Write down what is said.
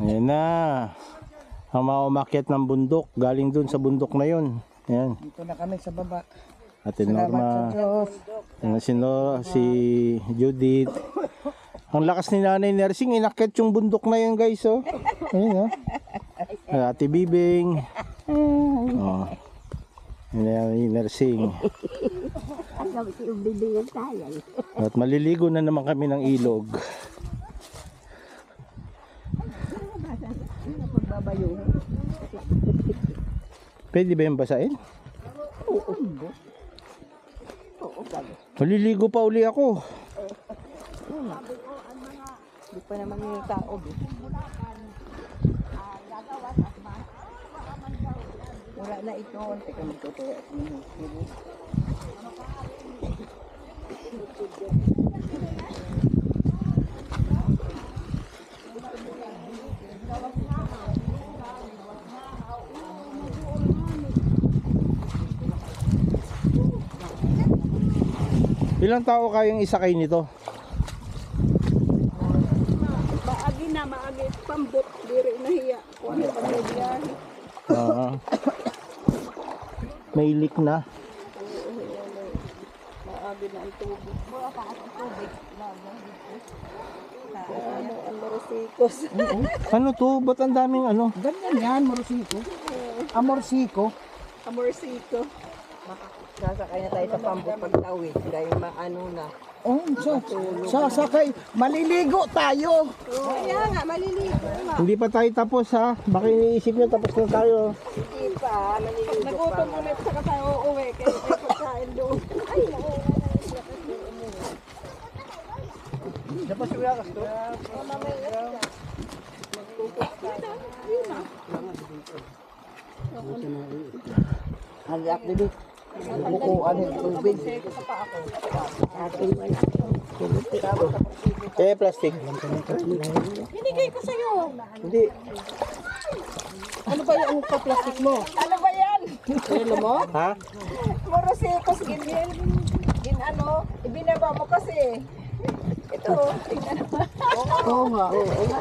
Ayan na. Ang mga umakyat ng bundok. Galing dun sa bundok na yun. Ayan. Dito na kami sa baba. Ate Salamat sa Norma. Diyos. Ayan si, Nora, si Judith. Ang lakas ni Nanay Nursing. Inakyat yung bundok na yun guys. Oh. Ayan oh. Ayan, Ate Bibing. Oh. Ayan yung nursing. At maliligo na naman kami ng ilog. Magbabayo. Pwede ba yung basahin? Oo. Oo, sabi. Maliligo pa uli ako. Di pa naman yung tao. eh. Wala na ito. Teka, magtutuwa at minus. Ilang tao kayong isakay nito? Maagi na, maagi. Pambot, diri na hiya. Kung ano pa may biyahe. Oo. May leak na. Maagi na ang tubig. Ano, ang marasikos. Ano to? Ba't ang daming ano? Ganyan yan, Morsiko. Amorsiko. Amorsito. Sasakay na tayo sa pambot pagtawid. Dahil maano na. Oh, so, sasakay. Maliligo tayo. Kaya nga, maliligo. Hindi pa tayo tapos ha. Baka iniisip nyo tapos na tayo. Hindi pa. Maliligo Nagutom ulit sa tayo uuwi. Kaya may pagkain doon. Ay, naku. Dapat suya ka to. Hagak dili. Bukuan ng tubig. Akin wala. Eh, plastic. Binigay ko sa'yo. Hindi. Ano ba yung pa-plastic mo? Ano ba yan? Ano mo? Ha? Morosikos, gin, gin, gin ano, ibinaba mo kasi. Ito, tingnan mo. Oo nga. Oo nga.